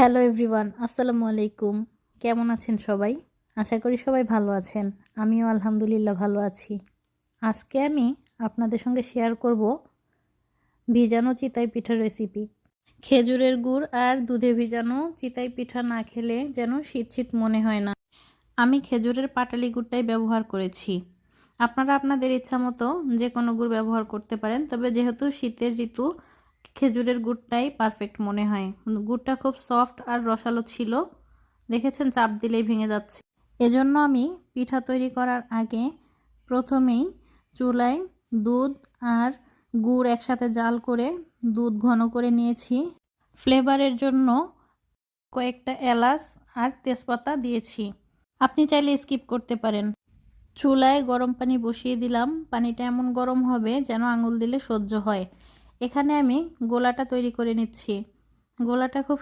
Hello everyone আসসালামু আলাইকুম। কেমন আছেন সবাই? আশা করি সবাই ভালো আছেন। আমিও আলহামদুলিল্লাহ ভালো আছি। আজকে আমি আপনাদের সঙ্গে শেয়ার করব ভিজানো চিতাই পিঠার রেসিপি খেজুরের গুড় আর দুধে ভিজানো চিতাই পিঠা না খেলে যেন শীত শীত মনে হয় না। আমি খেজুরের পাটালি গুড়টাই ব্যবহার করেছি। আপনারা আপনাদের ইচ্ছা মতো যে কোনো গুড় ব্যবহার করতে পারেন, তবে যেহেতু শীতের ঋতু খেজুরের গুড়টাই পারফেক্ট মনে হয়। গুড়টা খুব সফট আর রসালো ছিল। দেখেছেন? চাপ দিলেই ভেঙে যাচ্ছে। এজন্য আমি পিঠা তৈরি করার আগে প্রথমেই চুলায় দুধ আর গুড় একসাথে জাল করে দুধ ঘন করে নিয়েছি। ফ্লেভারের জন্য কয়েকটা এলাচ আর তেজপাতা দিয়েছি। আপনি চাইলে স্কিপ করতে পারেন। চুলায় গরম পানি বসিয়ে দিলাম। পানিটা এমন গরম হবে যেন আঙুল দিলে সহ্য হয়। এখানে আমি গোলাটা তৈরি করে নিচ্ছি। গোলাটা খুব